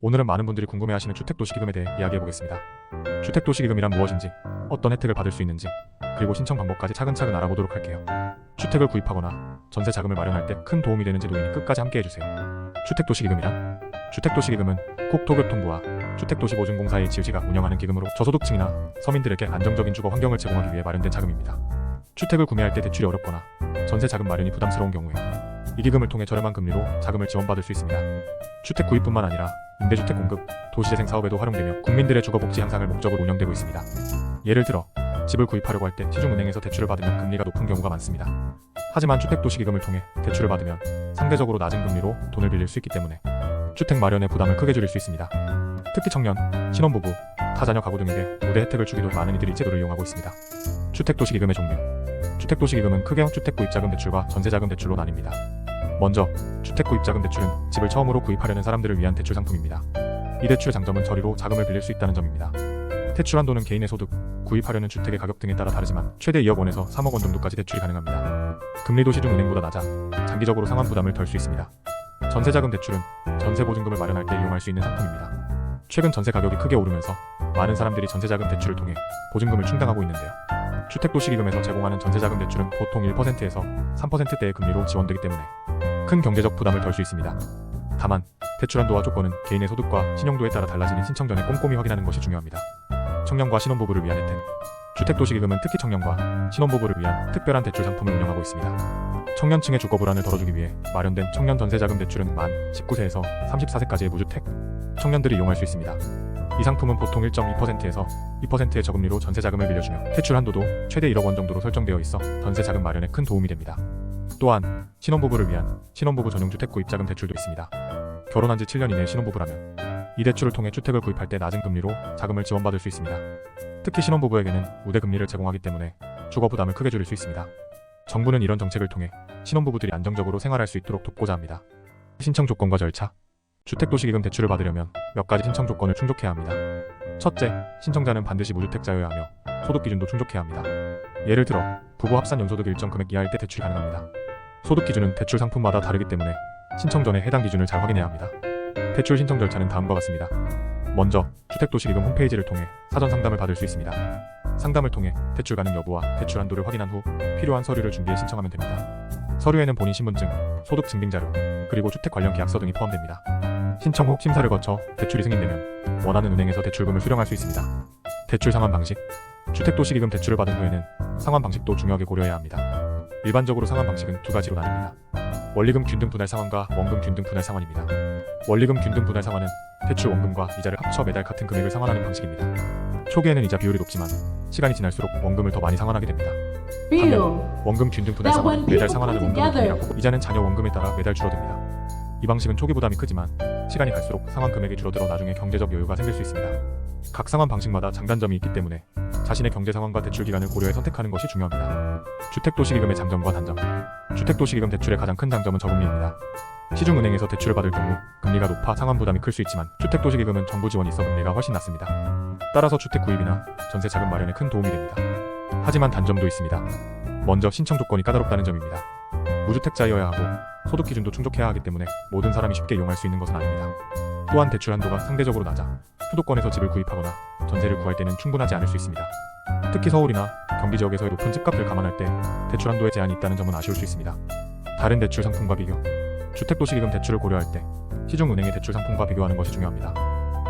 오늘은 많은 분들이 궁금해하시는 주택도시기금에 대해 이야기해보겠습니다. 주택도시기금이란 무엇인지, 어떤 혜택을 받을 수 있는지, 그리고 신청 방법까지 차근차근 알아보도록 할게요. 주택을 구입하거나 전세 자금을 마련할 때 큰 도움이 되는 제도이니 끝까지 함께 해주세요. 주택도시기금이란 국토교통부와 국토교통부와 주택도시보증공사의 지유시가 운영하는 기금으로 저소득층이나 서민들에게 안정적인 주거 환경을 제공하기 위해 마련된 자금입니다. 주택을 구매할 때 대출이 어렵거나 전세 자금 마련이 부담스러운 경우에 이 기금을 통해 저렴한 금리로 자금을 지원받을 수 있습니다. 주택 구입뿐만 아니라 임대주택 공급, 도시재생 사업에도 활용되며 국민들의 주거 복지 향상을 목적으로 운영되고 있습니다. 예를 들어 집을 구입하려고 할 때 시중은행에서 대출을 받으면 금리가 높은 경우가 많습니다. 하지만 주택도시기금을 통해 대출을 받으면 상대적으로 낮은 금리로 돈을 빌릴 수 있기 때문에 주택 마련의 부담을 크게 줄일 수 있습니다. 특히 청년, 신혼부부, 다자녀 가구 등에게 우대 혜택을 주기도 많은 이들이 이 제도를 이용하고 있습니다. 주택도시기금의 종류 주택도시기금은 크게 주택구입자금 대출과 전세자금 대출로 나뉩니다. 먼저 주택구입자금 대출은 집을 처음으로 구입하려는 사람들을 위한 대출 상품입니다. 이 대출의 장점은 저리로 자금을 빌릴 수 있다는 점입니다. 대출 한도는 개인의 소득, 구입하려는 주택의 가격 등에 따라 다르지만 최대 2억 원에서 3억 원 정도까지 대출이 가능합니다. 금리도 시중 은행보다 낮아 장기적으로 상환 부담을 덜 수 있습니다. 전세자금 대출은 전세 보증금을 마련할 때 이용할 수 있는 상품입니다. 최근 전세 가격이 크게 오르면서 많은 사람들이 전세자금 대출을 통해 보증금을 충당하고 있는데요. 주택도시기금에서 제공하는 전세자금 대출은 보통 1%에서 3%대의 금리로 지원되기 때문에 큰 경제적 부담을 덜 수 있습니다. 다만 대출 한도와 조건은 개인의 소득과 신용도에 따라 달라지니 신청 전에 꼼꼼히 확인하는 것이 중요합니다. 청년과 신혼부부를 위한 혜택 주택도시기금은 특히 청년과 신혼부부를 위한 특별한 대출 상품을 운영하고 있습니다. 청년층의 주거 불안을 덜어주기 위해 마련된 청년 전세자금 대출은 만 19세에서 34세까지의 무주택 청년들이 이용할 수 있습니다. 이 상품은 보통 1.2%에서 2%의 저금리로 전세 자금을 빌려주며 대출 한도도 최대 1억 원 정도로 설정되어 있어 전세 자금 마련에 큰 도움이 됩니다. 또한 신혼부부를 위한 신혼부부 전용 주택 구 입 자금 대출도 있습니다. 결혼한 지 7년 이내 신혼부부라면 이 대출을 통해 주택을 구입할 때 낮은 금리로 자금을 지원받을 수 있습니다. 특히 신혼부부에게는 우대 금리를 제공하기 때문에 주거 부담을 크게 줄일 수 있습니다. 정부는 이런 정책을 통해 신혼부부들이 안정적으로 생활할 수 있도록 돕고자 합니다. 신청 조건과 절차 주택도시기금 대출을 받으려면 몇 가지 신청 조건을 충족해야 합니다. 첫째, 신청자는 반드시 무주택자여야 하며 소득 기준도 충족해야 합니다. 예를 들어 부부 합산 연소득 일정 금액 이하일 때 대출이 가능합니다. 소득 기준은 대출 상품마다 다르기 때문에 신청 전에 해당 기준을 잘 확인해야 합니다. 대출 신청 절차는 다음과 같습니다. 먼저 주택도시기금 홈페이지를 통해 사전 상담을 받을 수 있습니다. 상담을 통해 대출 가능 여부와 대출 한도를 확인한 후 필요한 서류를 준비해 신청하면 됩니다. 서류에는 본인 신분증, 소득 증빙 자료, 그리고 주택 관련 계약서 등이 포함됩니다. 신청 후 심사를 거쳐 대출이 승인되면 원하는 은행에서 대출금을 수령할 수 있습니다. 대출 상환 방식 주택도시기금 대출을 받은 후에는 상환 방식도 중요하게 고려해야 합니다. 일반적으로 상환 방식은 두 가지로 나뉩니다. 원리금 균등 분할 상환과 원금 균등 분할 상환입니다. 원리금 균등 분할 상환은 대출 원금과 이자를 합쳐 매달 같은 금액을 상환하는 방식입니다. 초기에는 이자 비율이 높지만 시간이 지날수록 원금을 더 많이 상환하게 됩니다. Bill, 원금 균등 분할 상환은 매달 상환하는 원금을 금이라고 이자는 자녀 원금에 따라 매달 줄어듭니다. 이 방식은 초기 부담이 크지만 시간이 갈수록 상환 금액이 줄어들어 나중에 경제적 여유가 생길 수 있습니다. 각 상환 방식마다 장단점이 있기 때문에 자신의 경제 상황과 대출 기간을 고려해 선택하는 것이 중요합니다. 주택도시기금의 장점과 단점 주택도시기금 대출의 가장 큰 장점은 저금리입니다. 시중은행에서 대출을 받을 경우 금리가 높아 상환 부담이 클 수 있지만 주택도시기금은 정부 지원이 있어 금리가 훨씬 낮습니다. 따라서 주택 구입이나 전세 자금 마련에 큰 도움이 됩니다. 하지만 단점도 있습니다. 먼저 신청 조건이 까다롭다는 점입니다. 무주택자여야 하고 소득 기준도 충족해야 하기 때문에 모든 사람이 쉽게 이용할 수 있는 것은 아닙니다. 또한 대출 한도가 상대적으로 낮아 수도권에서 집을 구입하거나 전세를 구할 때는 충분하지 않을 수 있습니다. 특히 서울이나 경기 지역에서의 높은 집값을 감안할 때 대출 한도에 제한이 있다는 점은 아쉬울 수 있습니다. 다른 대출 상품과 비교 주택도시기금 대출을 고려할 때 시중은행의 대출 상품과 비교하는 것이 중요합니다.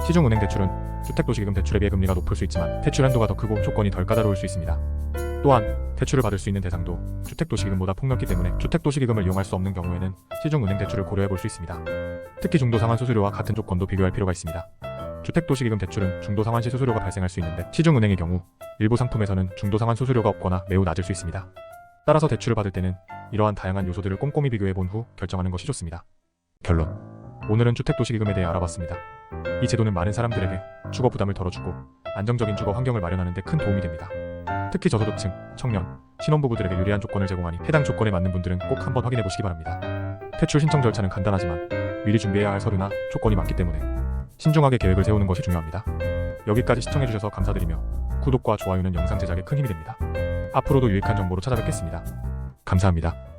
시중은행 대출은 주택도시기금 대출에 비해 금리가 높을 수 있지만 대출 한도가 더 크고 조건이 덜 까다로울 수 있습니다. 또한 대출을 받을 수 있는 대상도 주택도시기금보다 폭넓기 때문에 주택도시기금을 이용할 수 없는 경우에는 시중은행 대출을 고려해 볼 수 있습니다. 특히 중도 상환 수수료와 같은 조건도 비교할 필요가 있습니다. 주택도시기금 대출은 중도 상환 시 수수료가 발생할 수 있는데 시중은행의 경우 일부 상품에서는 중도 상환 수수료가 없거나 매우 낮을 수 있습니다. 따라서 대출을 받을 때는 이러한 다양한 요소들을 꼼꼼히 비교해 본 후 결정하는 것이 좋습니다. 결론 오늘은 주택도시기금에 대해 알아봤습니다. 이 제도는 많은 사람들에게 주거 부담을 덜어주고 안정적인 주거 환경을 마련하는 데 큰 도움이 됩니다. 특히 저소득층, 청년, 신혼부부들에게 유리한 조건을 제공하니 해당 조건에 맞는 분들은 꼭 한번 확인해 보시기 바랍니다. 대출 신청 절차는 간단하지만 미리 준비해야 할 서류나 조건이 많기 때문에 신중하게 계획을 세우는 것이 중요합니다. 여기까지 시청해주셔서 감사드리며 구독과 좋아요는 영상 제작에 큰 힘이 됩니다. 앞으로도 유익한 정보로 찾아뵙겠습니다. 감사합니다.